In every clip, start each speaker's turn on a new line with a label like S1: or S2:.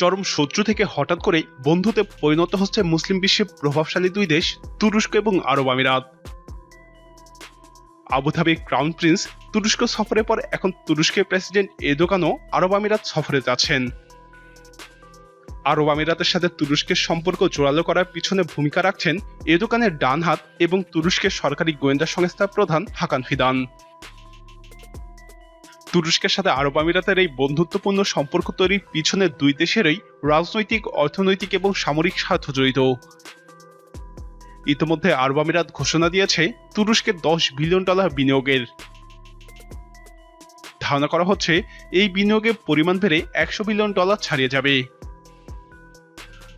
S1: চরম শত্রু থেকে হঠাৎ করে বন্ধুতে পরিণত হচ্ছে মুসলিম বিশ্বে প্রভাবশালী দুই দেশ, তুরস্ক এবং আরব আমিরাত। আবুধাবির ক্রাউন প্রিন্স তুরস্ক সফরের পর এখন তুরস্কের প্রেসিডেন্ট এদোগানও আরব আমিরাত সফরে যাচ্ছেন। আরব আমিরাতের সাথে তুরস্কের সম্পর্ক জোরালো করার পিছনে ভূমিকা রাখছেন এদোকানের ডান হাত এবং তুরস্কের সরকারি গোয়েন্দা সংস্থার প্রধান হাকান ফিদান। তুরস্কের সাথে আরব আমিরাতের এই বন্ধুত্বপূর্ণ সম্পর্ক তৈরির পিছনে দুই দেশেরই রাজনৈতিক, অর্থনৈতিক এবং সামরিক স্বার্থ জড়িত। ইতিমধ্যে আরব আমিরাত ঘোষণা দিয়েছে তুরস্কে দশ বিলিয়ন ডলার বিনিয়োগের। ধারণা করা হচ্ছে এই বিনিয়োগের পরিমাণ বেড়ে একশো বিলিয়ন ডলার ছাড়িয়ে যাবে।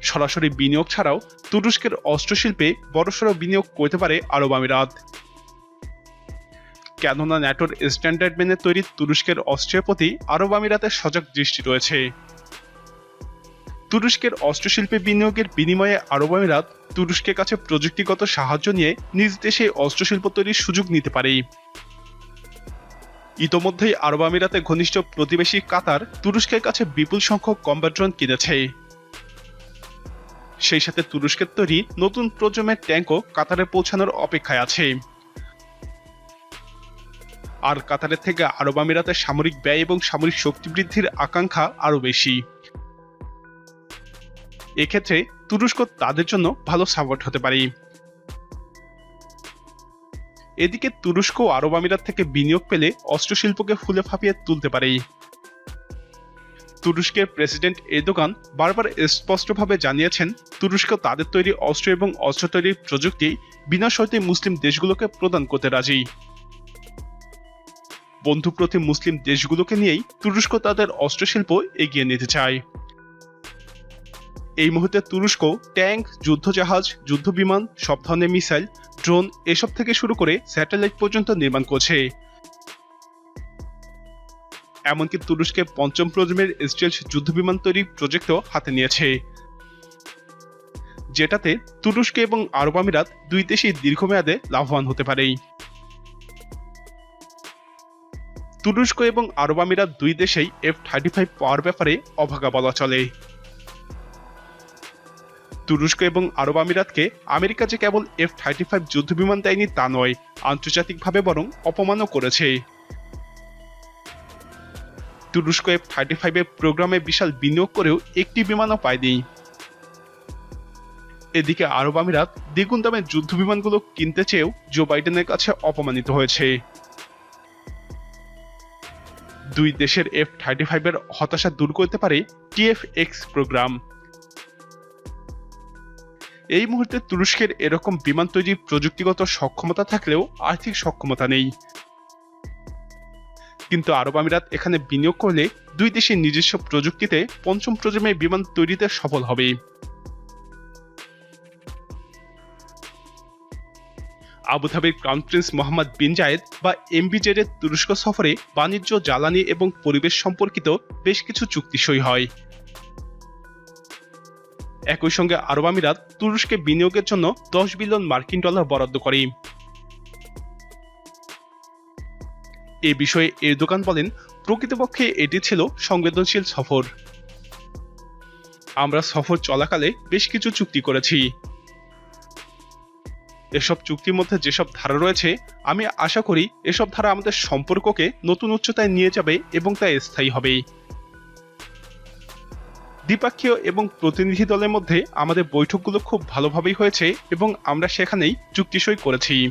S1: সরাসরি বিনিয়োগ ছাড়াও তুরস্কের অস্ত্রশিল্পে বড়সড় বিনিয়োগ করতে পারে আরব আমিরাত। কেননা ন্যাটোর স্ট্যান্ডার্ড মেনে তৈরি তুরস্কের অস্ত্রের প্রতি আরব আমিরাতের সজাগ দৃষ্টি রয়েছে। তুরস্কের অস্ত্রশিল্পে বিনিয়োগের বিনিময়ে আরব আমিরাত তুরস্কের কাছে প্রযুক্তিগত সাহায্য নিয়ে নিজ দেশে অস্ত্রশিল্প তৈরির সুযোগ নিতে পারে। ইতোমধ্যেই আরব আমিরাতে ঘনিষ্ঠ প্রতিবেশী কাতার তুরস্কের কাছে বিপুল সংখ্যক কম্ব্যাট ড্রোন কিনেছে। সেই সাথে তুরস্কের তৈরি নতুন প্রজন্মের ট্যাঙ্কও কাতারে পৌঁছানোর অপেক্ষায় আছে। আর কাতারের থেকে আরব আমিরাতের সামরিক ব্যয় এবং সামরিক শক্তি বৃদ্ধির আকাঙ্ক্ষা আরও বেশি। এক্ষেত্রে তুরস্ক তাদের জন্য ভালো সাপোর্ট হতে পারে। এদিকে তুরস্ক আরব আমিরাত থেকে বিনিয়োগ পেলে অস্ত্রশিল্পকে ফুলে ফাঁপিয়ে তুলতে পারে। তুরস্কের প্রেসিডেন্ট এদোগান বারবার স্পষ্টভাবে জানিয়েছেন, তুরস্ক তাদের তৈরি অস্ত্র এবং অস্ত্র তৈরির প্রযুক্তি বিনা শর্তে মুসলিম দেশগুলোকে প্রদান করতে রাজি। বন্ধুপ্রতি মুসলিম দেশগুলোকে নিয়েই তুরস্ক তাদের অস্ত্রশিল্প এগিয়ে নিতে চায়। এই মুহূর্তে তুরস্ক ট্যাঙ্ক, যুদ্ধজাহাজ, যুদ্ধবিমান, সব ধরনের মিসাইল, ড্রোন এসব থেকে শুরু করে স্যাটেলাইট পর্যন্ত নির্মাণ করছে। এমনকি তুরস্কের পঞ্চম প্রজন্মের স্টেলস যুদ্ধবিমান তৈরির প্রজেক্টও হাতে নিয়েছে। যেটাতে তুরস্ক এবং আরব আমিরাত দুই দেশই দীর্ঘমেয়াদে লাভবান হতে পারে। তুরস্ক এবং আরব আমিরাত দুই দেশেই এফ থার্টি ফাইভ পাওয়ার ব্যাপারে অভাগা বলা চলে। তুরস্ক এবং আরব আমিরাতকে আমেরিকা যে কেবল এফ থার্টি ফাইভ যুদ্ধবিমান দেয়নি তা নয়, আন্তর্জাতিকভাবে বরং অপমানও করেছে। তুরস্ক এফ থার্টি ফাইভের প্রোগ্রামে বিশাল বিনিয়োগ করেও একটি বিমানও পায়নি। এদিকে আরব আমিরাত দ্বিগুণ দামে যুদ্ধ বিমানগুলো কিনতে চেয়েও জো বাইডেনের কাছে অপমানিত হয়েছে। দুই দেশের এফ থার্টি ফাইভের হতাশা দূর করতে পারে টিএফ এক্স প্রোগ্রাম এই মুহূর্তে তুরস্কের এরকম বিমান তৈরির প্রযুক্তিগত সক্ষমতা থাকলেও আর্থিক সক্ষমতা নেই। কিন্তু আরব আমিরাত এখানে বিনিয়োগ করলে দুই দেশের নিজস্ব প্রযুক্তিতে পঞ্চম প্রজন্মের বিমান তৈরিতে সফল হবে। আবুধাবির crown prince Mohammed bin Zayed বা এমবিজেডের তুরস্ক সফরে বাণিজ্য, জ্বালানি এবং পরিবেশ সম্পর্কিত বেশ কিছু চুক্তি সই হয়। একই সঙ্গে আরব আমিরাত তুরস্কে বিনিয়োগের জন্য দশ বিলিয়ন মার্কিন ডলার বরাদ্দ করে। এ বিষয়ে এর দোকান বলেন, প্রকৃতপক্ষে এটি ছিল সংবেদনশীল সফর। আমরা সফর চলাকালে বেশ কিছু চুক্তি করেছি। এসব চুক্তির মধ্যে যেসব ধারা রয়েছে, আমি আশা করি এসব ধারা আমাদের সম্পর্ককে নতুন উচ্চতায় নিয়ে যাবে এবং তা স্থায়ী হবে। দ্বিপাক্ষীয় এবং প্রতিনিধি দলের মধ্যে আমাদের বৈঠকগুলো খুব ভালোভাবেই হয়েছে এবং আমরা সেখানেই চুক্তি সই করেছি।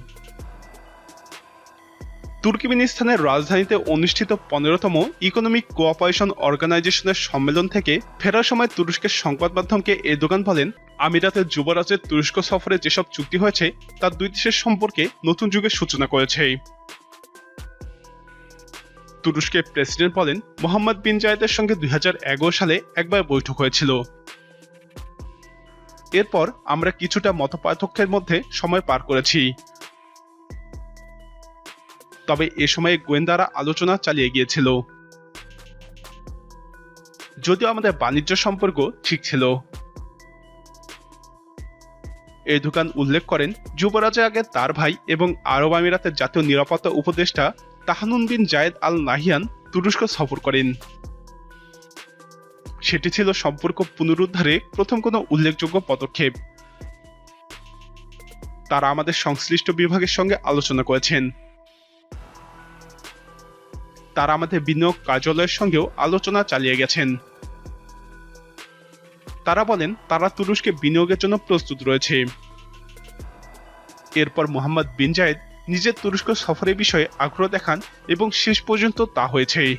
S1: তুর্কমেনিস্তানের রাজধানীতে অনুষ্ঠিত পনেরোতম ইকোনমিক কোঅপারেশন অর্গানাইজেশনের সম্মেলন থেকে ফেরার সময় তুরস্কের সংবাদ মাধ্যমকে এরদোগান বলেন, আমিরাতের যুবরাজের তুরস্ক সফরে যেসব চুক্তি হয়েছে, তা দুই দেশের সম্পর্কে নতুন যুগের সূচনা করেছে। তুরস্কের প্রেসিডেন্ট বলেন, মোহাম্মদ বিন জায়েদের সঙ্গে দুই হাজার এগারো সালে একবার বৈঠক হয়েছিল। এরপর আমরা কিছুটা মতপার্থক্যের মধ্যে সময় পার করেছি। তবে এ সময়ে গোয়েন্দারা আলোচনা চালিয়ে গিয়েছিল। যদিও আমাদের বাণিজ্য সম্পর্ক ঠিক ছিল। এই দোকান উল্লেখ করেন, যুবরাজের আগে তার ভাই এবং আরব আমিরাতের জাতীয় নিরাপত্তা উপদেষ্টা তাহানুন বিন জায়েদ আল নাহিয়ান তুরস্ক সফর করেন। সেটি ছিল সম্পর্ক পুনরুদ্ধারে প্রথম কোনো উল্লেখযোগ্য পদক্ষেপ। তারা আমাদের সংশ্লিষ্ট বিভাগের সঙ্গে আলোচনা করেছেন। তারা আমাদের বিনিয়োগ কার্যালয়ের সঙ্গেও আলোচনা চালিয়ে গেছেন। তারা বলেন, তারা তুরস্কে বিনিয়োগের জন্য প্রস্তুত রয়েছে। এরপর মোহাম্মদ বিন জায়েদ নিজের তুরস্ক সফরের বিষয়ে আগ্রহ দেখান এবং শেষ পর্যন্ত তা হয়েছে।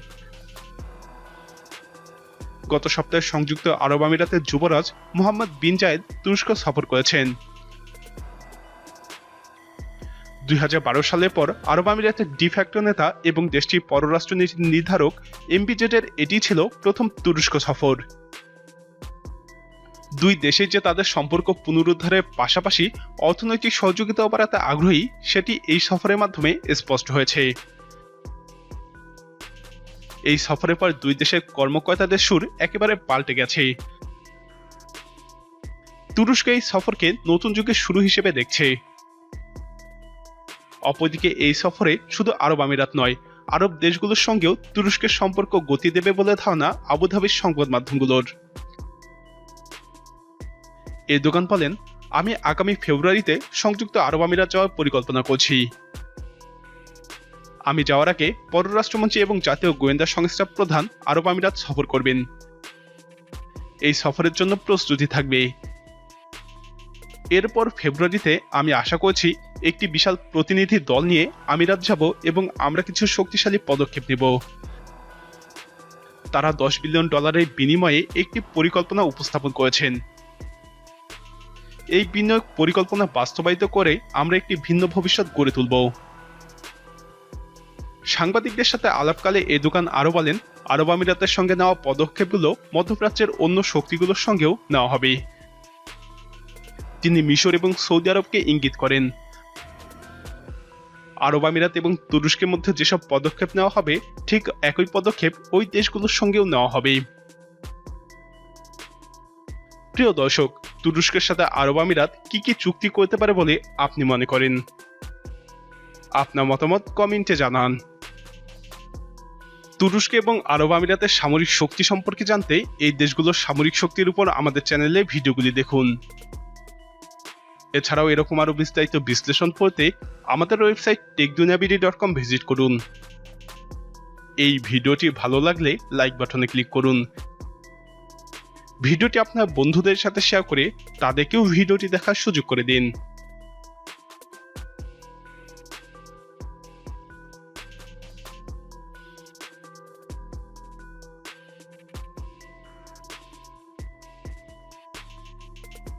S1: গত সপ্তাহে সংযুক্ত আরব আমিরাতের যুবরাজ মোহাম্মদ বিন জায়েদ তুরস্ক সফর করেছেন। দুই হাজার বারো সালের পর আরব আমিরাতের ডিফ্যাক্টো নেতা এবং দেশটির পররাষ্ট্রনীতি নির্ধারক এমবিজেডের এটি ছিল প্রথম তুরস্ক সফর। দুই দেশে যে তাদের সম্পর্ক পুনরুদ্ধারের পাশাপাশি অর্থনৈতিক সহযোগিতা বাড়াতে আগ্রহী, সেটি এই সফরের মাধ্যমে স্পষ্ট হয়েছে। এই সফরের পর দুই দেশের কর্মকর্তাদের সুর একেবারে পাল্টে গেছে। তুরস্ক এই সফরকে নতুন যুগের শুরু হিসেবে দেখছে। অপরদিকে এই সফরে শুধু আরব আমিরাত নয়, আরব দেশগুলোর সঙ্গেও তুরস্কের সম্পর্ক গতি দেবে বলে ধারণা আবুধাবির সংবাদ মাধ্যমগুলোর। এই দোকান বলেন আমি আগামী ফেব্রুয়ারিতে সংযুক্ত আরব আমিরাত যাওয়ার পরিকল্পনা করছি। আমি যাওয়ার আগে পররাষ্ট্রমন্ত্রী এবং জাতীয় গোয়েন্দা সংস্থা প্রধান আরব আমিরাত সফর করবেন। এই সফরের জন্য প্রস্তুতি থাকবে। এরপর ফেব্রুয়ারিতে আমি আশা করছি একটি বিশাল প্রতিনিধি দল নিয়ে আমিরাত যাব এবং আমরা কিছু শক্তিশালী পদক্ষেপ নেব। তারা দশ বিলিয়ন ডলারের বিনিময়ে একটি পরিকল্পনা উপস্থাপন করেছেন। এই বিনিয়োগ পরিকল্পনা বাস্তবায়িত করে আমরা একটি ভিন্ন ভবিষ্যৎ গড়ে তুলব। সাংবাদিকদের সাথে আলাপকালে এ দোকান আরও বলেন, আরব আমিরাতের সঙ্গে নেওয়া পদক্ষেপগুলো মধ্যপ্রাচ্যের অন্য শক্তিগুলোর সঙ্গেও নেওয়া হবে। তিনি মিশর এবং সৌদি আরবকে ইঙ্গিত করেন। আরব আমিরাত এবং তুরস্কের মধ্যে যেসব পদক্ষেপ নেওয়া হবে, ঠিক একই পদক্ষেপ ওই দেশগুলোর সঙ্গেও নেওয়া হবে। প্রিয় দর্শক, তুরস্কের সাথে আরব আমিরাত কি কি চুক্তি করতে পারে বলে আপনি মনে করেন? আপনার মতামত কমেন্টে জানান। তুরস্ক এবং আরব আমিরাতের সামরিক শক্তি সম্পর্কে জানতে এই দেশগুলোর সামরিক শক্তির উপর আমাদের চ্যানেলে ভিডিওগুলি দেখুন। এছাড়াও এরকম আরও বিস্তারিত বিশ্লেষণ পড়তে আমাদের website Techduniyabd dot com visit করুন। এই ভিডিওটি ভালো লাগলে লাইক বাটনে ক্লিক করুন। ভিডিওটি আপনার বন্ধুদের সাথে শেয়ার করে তাদেরকেও ভিডিওটি দেখার সুযোগ করে দিন।